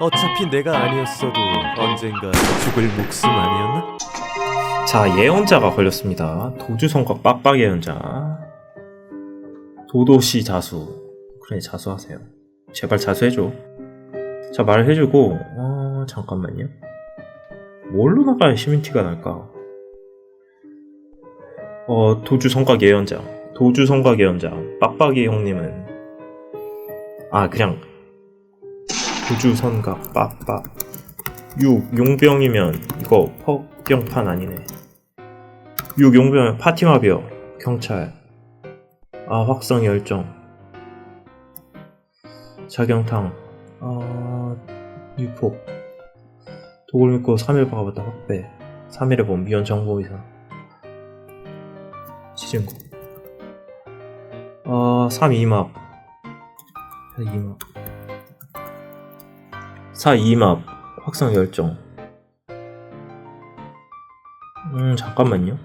어차피 내가 아니었어도 언젠가 죽을 목숨 아니었나? 자, 예언자가 걸렸습니다. 도주성과 빡빡 예언자. 도도시 자수. 그래, 자수하세요. 제발 자수해줘. 자, 말해주고, 어, 잠깐만요. 뭘로 나가야 시민티가 날까? 어, 도주성각 예언자. 도주성각 예언자. 빡빡이 형님은, 아, 그냥, 도주선각 빡빡. 6. 용병이면, 이거, 퍽병판 아니네. 6. 용병 파티마비어 경찰 아 확성 열정 자경탕 아 유폭 독을 믿고 3일 박아봤다 확배 3일에 본 미연 정보이사 시즌구 아 3. 이막 4. 이막 4. 이막 확성 열정. 음 잠깐만요.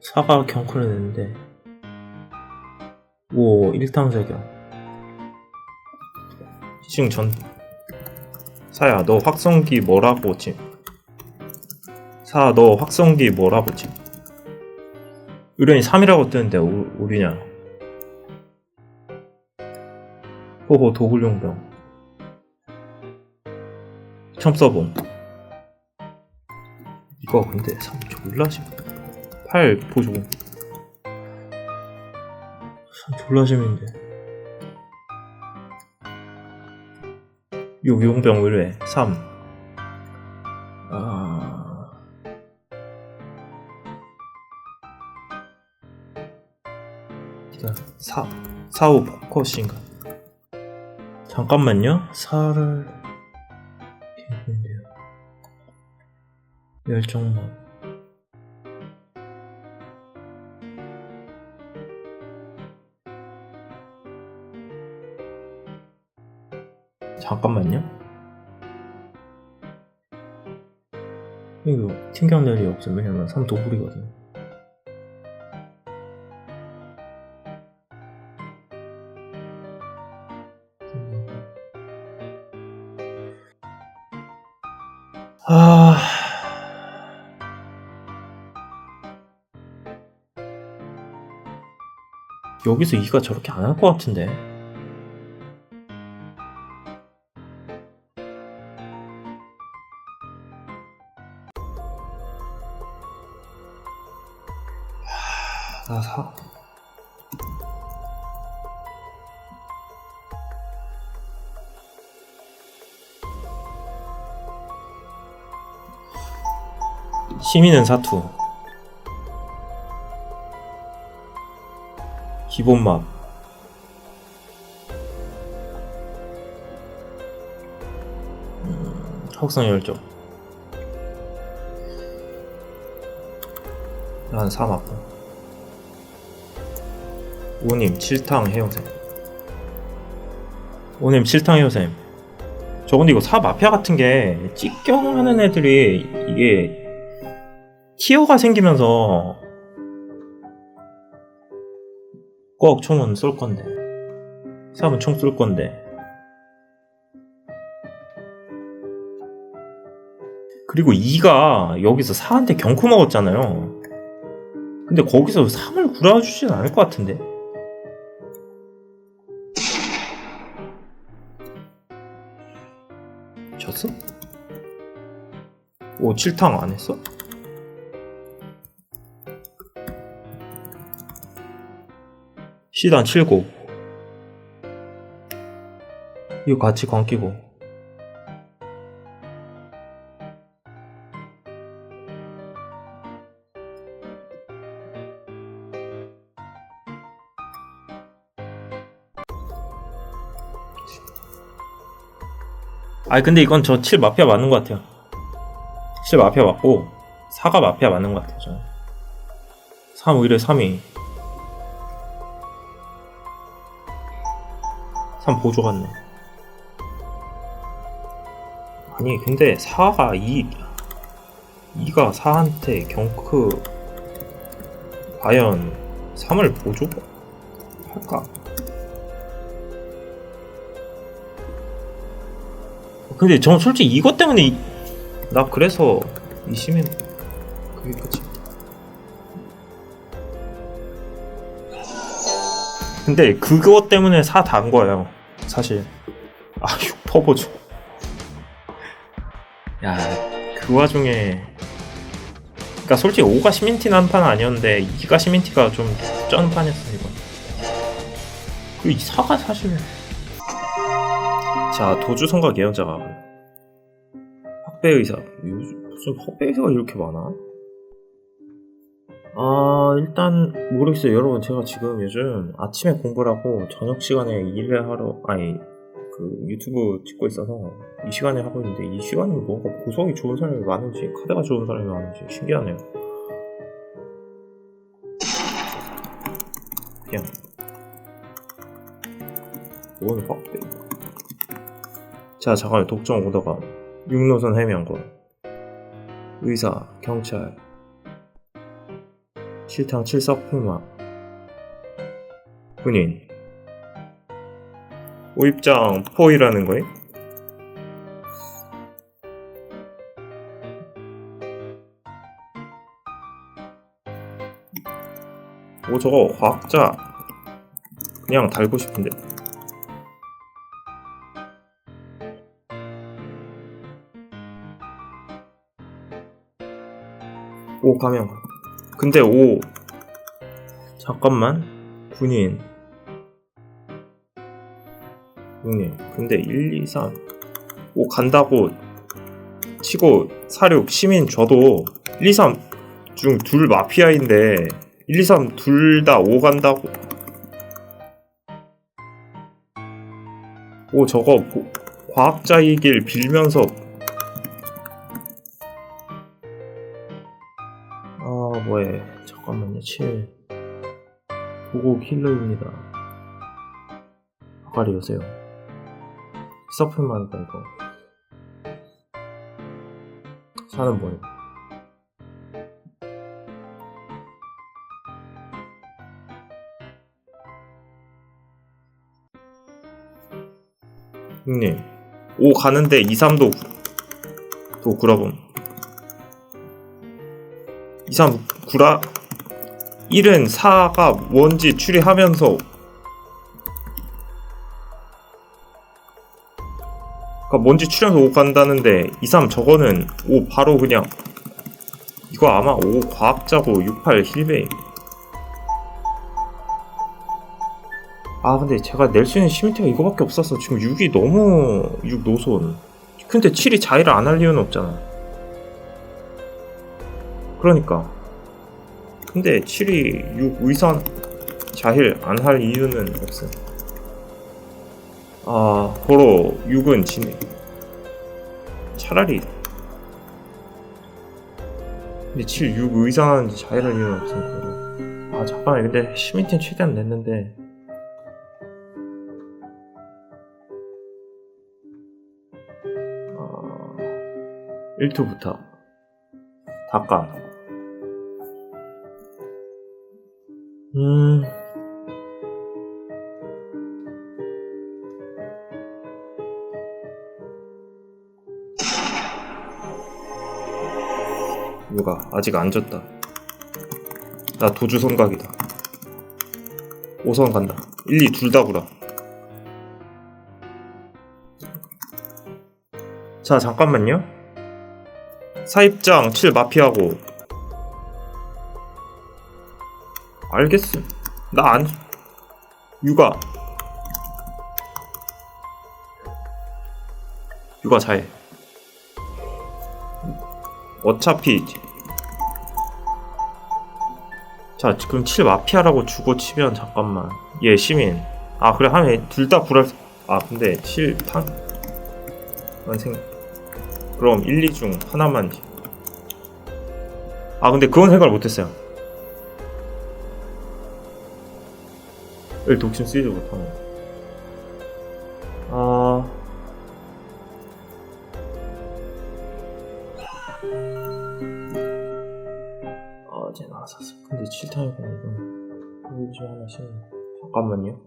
사과 경크를 냈는데. 오 1탕세경 시중 전 사야 너 확성기 뭐라고 지 사야 너 확성기 뭐라고 지. 의뢰인이 3이라고 뜨는데 우, 우리냐. 호호 도굴용병 처음 써봄 이거 근데 3 졸라 심해 8 보조 참 졸라 재밌는데. 6 용병 의뢰 3 아... 기다려 4 4, 5 포커싱가 잠깐만요. 4를 열정만 잠깐만요. 이거 튕겨낼 일이 없으면 왜냐면 3 도굴이거든. 여기서 이가 저렇게 안 할 것 같은데. 나 사. 시민은 사투. 기본맛. 음, 혹성 열정. 난 사맞고. 오님 7탕 해요샘 오님 7탕 해요샘 저 근데 이거 사 마피아 같은 게 찌경하는 애들이 이게 티어가 생기면서 꼭 총은 쏠 건데 사람은 총 쏠 건데 그리고 2가 여기서 4한테 경코 먹었잖아요 근데 거기서 3을 구라주진 않을 것 같은데 졌어? 오, 7탕 안 했어? 시단 7고. 이거 같이 광기고. 아니 근데 이건 저 7 마피아 맞는 것 같아요. 7 마피아 맞고 4가 마피아 맞는 것 같아요 저는. 3 오히려 3이 3 보조 같네 아니 근데 4가 2 2가 4한테 경크 과연 3을 보조 할까? 근데 전 솔직히 이것 때문에 이- 나 그래서 이 시민 그게 끝이 근데 그것 때문에 사단 거예요 사실. 아 6퍼보죠. 야 그 와중에. 그니까 솔직히 5가 시민티 난판 아니었는데 2가 시민티가 좀 판이었어 이건 그 4가 사실. 자 도주 성각 예언자가 확배 의사. 무슨 확배 의사가 이렇게 많아? 아 일단 모르겠어요. 여러분 제가 지금 요즘 아침에 공부를 하고 저녁 시간에 일을 하러 아니 그 유튜브 찍고 있어서 이 시간에 하고 있는데 이 시간에 뭔가 보석이 좋은 사람이 많은지 카드가 좋은 사람이 많은지 신기하네요. 그냥 뭔 확배 자 잠깐만 독점 오다가 육노선 해명권. 의사 경찰 실탕 칠석풀마 군인. 오입장 포이라는 거임? 오 저거 과학자. 그냥 달고 싶은데. 오 가면 근데 오. 잠깐만. 군인. 군인 근데 1, 2, 3오 간다고 치고 사륙 시민 줘도 1, 2, 3 중 둘 마피아인데 1, 2, 3 둘다오 간다고. 오 저거 보- 과학자이길 빌면서 아 뭐해. 잠깐만요. 7 보고 킬러입니다. 아가리 오세요. 서플만 이거. 사는 뭐예요 형님 5 가는데 2, 3도 도 구라봄 2, 3 구라 1은 4가 뭔지 추리하면서 그니까 뭔지 추리하면서 5 간다는데 2, 3 저거는 5 바로 그냥 이거 아마 5 과학자고 6, 8 힐베임 아 근데 제가 낼 수 있는 시민트가 이거밖에 없어서 지금 6이 너무 6 노손 근데 7이 자의를 안 할 이유는 없잖아 그러니까. 근데 7이 6 의선 자힐 안 할 이유는 없음. 아 고로 6은 진해 차라리. 근데 7, 6 의선 자힐 할 이유는 고로. 아 잠깐만. 근데 시민팀 최대한 냈는데. 어... 1투부터. 닭강 음... 누가? 아직 안 졌다. 나 도주 성각이다. 5선 간다. 1, 2 둘 다 구라. 자 잠깐만요. 사입장 7 마피하고 알겠음 나 안 육아. 육아 잘해. 어차피 자 그럼 7 마피아라고 주고 치면 잠깐만. 얘 시민. 아 그래 하면 둘 다 불알 아 근데 7 탄 완생 그럼 1, 2 중 하나만 아 근데 그건 생각을 못했어요 을 독심 쓰이지 못하네 아. 어제 나왔었어. 근데 7탄이구나 이건 여기 중 하나 심네 잠깐만요.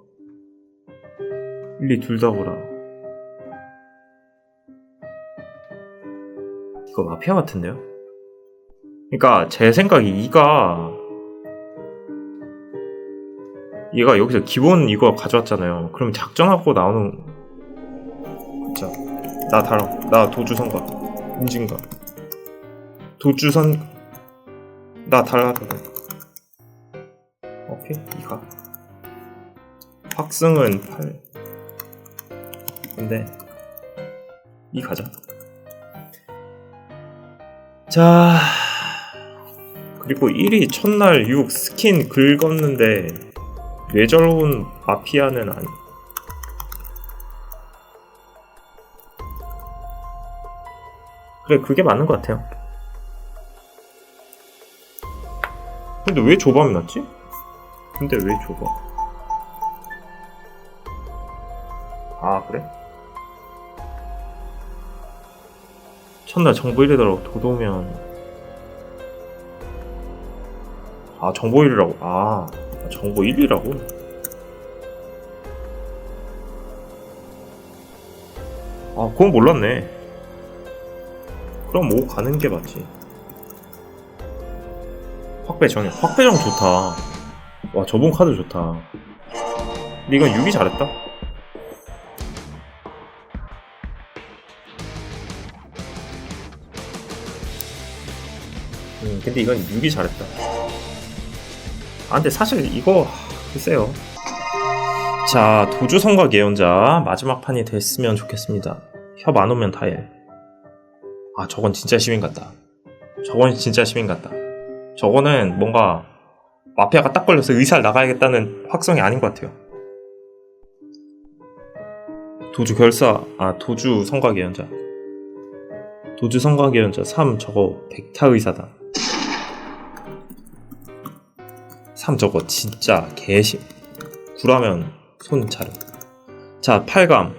1, 2 둘 다 보라. 이거 마피아 같은데요? 그러니까 제 생각에 이가 얘가 여기서 기본 이거 가져왔잖아요. 그럼 작전하고 나오는 자, 나 달아. 나 도주선가. 인진가. 도주선 나 달라. 오케이. 이가. 확승은 8. 근데 이 가자. 자. 그리고 1위 첫날 6 스킨 긁었는데 뇌절온 마피아는 아니. 그래 그게 맞는 것 같아요. 근데 왜 조밤이 났지? 근데 왜 조밤? 아 그래? 첫날 정보 1위더라고 도도면 아 정보 1위라고 아 정보 1위라고? 아 그건 몰랐네. 그럼 뭐 가는 게 맞지? 확배정 확배정 좋다. 와 저번 카드 좋다. 근데 이건 6이 잘했다? 음 근데 이건 6이 잘했다 아 근데 사실 이거 하, 글쎄요. 자 도주성과 예언자 마지막 판이 됐으면 좋겠습니다. 협 안 오면 다해. 아 저건 진짜 시민 같다. 저건 진짜 시민 같다. 저거는 뭔가 마피아가 딱 걸려서 의사를 나가야겠다는 확성이 아닌 것 같아요. 도주 결사 아 도주 성과 예언자. 도주 성과 예언자 3 저거 백타 의사다 3 저거 진짜 개심. 구라면 손 차려 자 8감.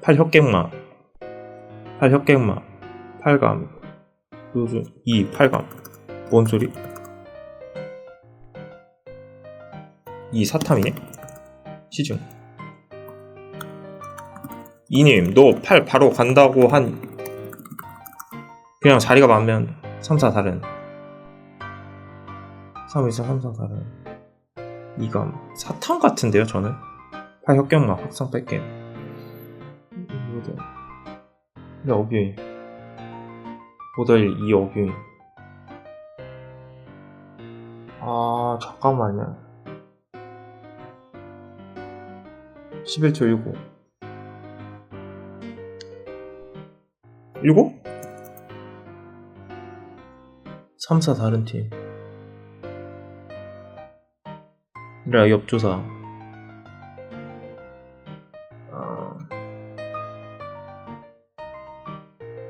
8혁갱마. 8혁갱마. 8감. 요즘 2 8감. 뭔 소리? 2 사탐이네? 시중. 이님 너8 바로 간다고 한 그냥 자리가 많으면 3, 4 다른 3, 2, 3, 4 다른 이감 사탐 같은데요 저는? 8 혁경마 확성 뺄게 근데 어뷰인 모델 2 어뷰인 아 잠깐만요. 11초 19 7? 3, 4 다른 팀 라 옆조사. 어...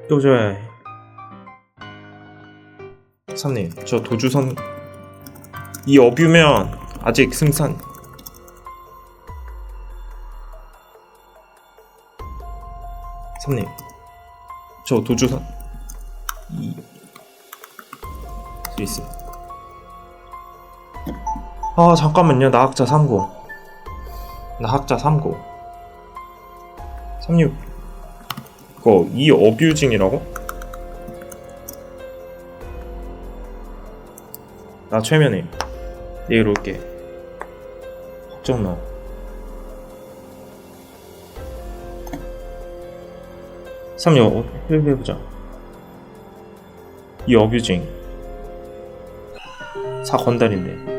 또저야 삼님 저 도주선 이 어뷰면 아직 승산. 삼님 저 도주선 이 스위스 아 잠깐만요. 나학자 39 나학자 39 36 그거 이 어뷰징이라고? 나 최면임 내일 올게. 걱정 마. 삼여 힐해보자. 이 어뷰징. 사 건달인데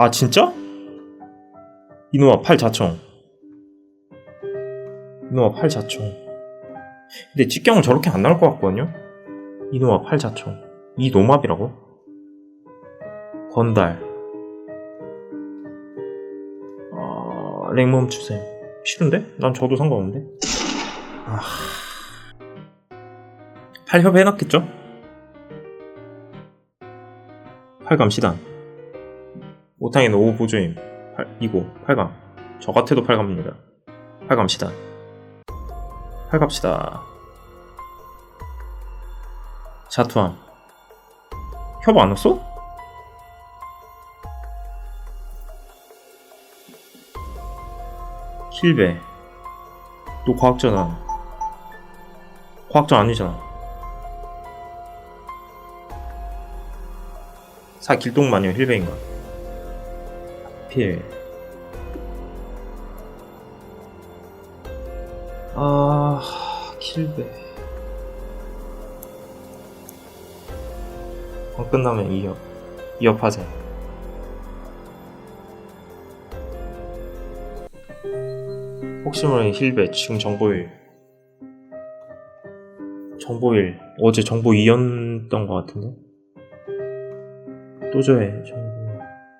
아 진짜? 이놈아 팔 자총 이놈아 팔 자총 근데 직경은 저렇게 안 나올 것 같거든요? 이놈아 팔 자총 이 노맙이라고? 건달 아... 랭 멈추셈 싫은데? 난 저도 상관없는데 아... 팔협 해놨겠죠? 8감 시단 오탕에는 5 보조임 8, 2고 8감. 저 같아도 8감입니다. 8감 시단 8갑시다. 자투함. 협안 왔어? 킬베. 또 과학전환 과학자 아니잖아. 사 길동마녀 힐베인가? 필. 아, 킬베. 어, 끝나면 2업. 2업 하자. 혹시 모르니 힐베 지금 정보일. 정보일. 어제 정보 2였던 것 같은데? 또 저해, 정보.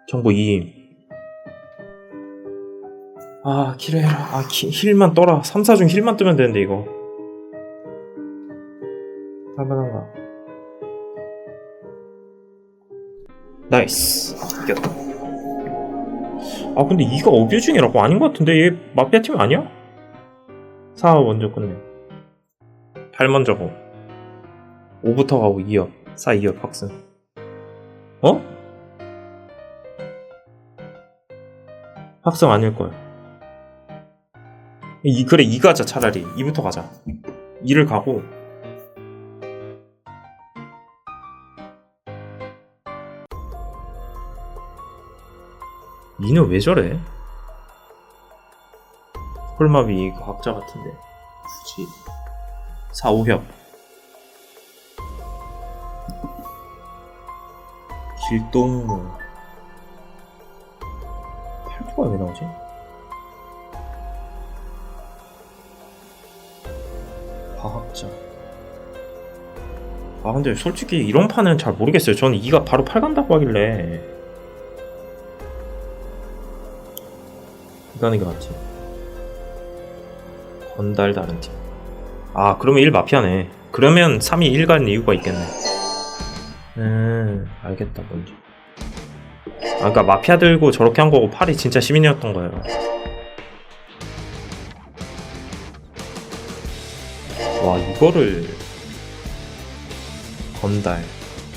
정보 2임. 아, 킬해라. 아, 키, 힐만 떠라. 3, 4중 힐만 뜨면 되는데, 이거. 할만한가? 나이스. 이겼다. 아, 근데 이가 어뷰징이라고 아닌 것 같은데? 얘 마피아 팀 아니야? 4 먼저 끝내. 8 먼저 고. 5부터 가고 2업. 4, 2업 확승. 어? 확성 아닐 거야. 이 그래 2 가자 차라리. 2부터 가자. 2를 가고. 이는 왜 저래? 이거 학자 같은데. 굳이. 4, 5협 길동무. 8%가 왜 나오지? 과학자. 아 근데 솔직히 이런 판은 잘 모르겠어요. 저는 이가 바로 8 간다고 하길래 이거 하는 게 맞지. 건달 다른 팀. 아 그러면 1 마피아네. 그러면 3이 1 가는 이유가 있겠네. 음 알겠다 뭔지. 아 그니까 마피아 들고 저렇게 한 거고 8이 진짜 시민이었던 거예요. 와 이거를 건달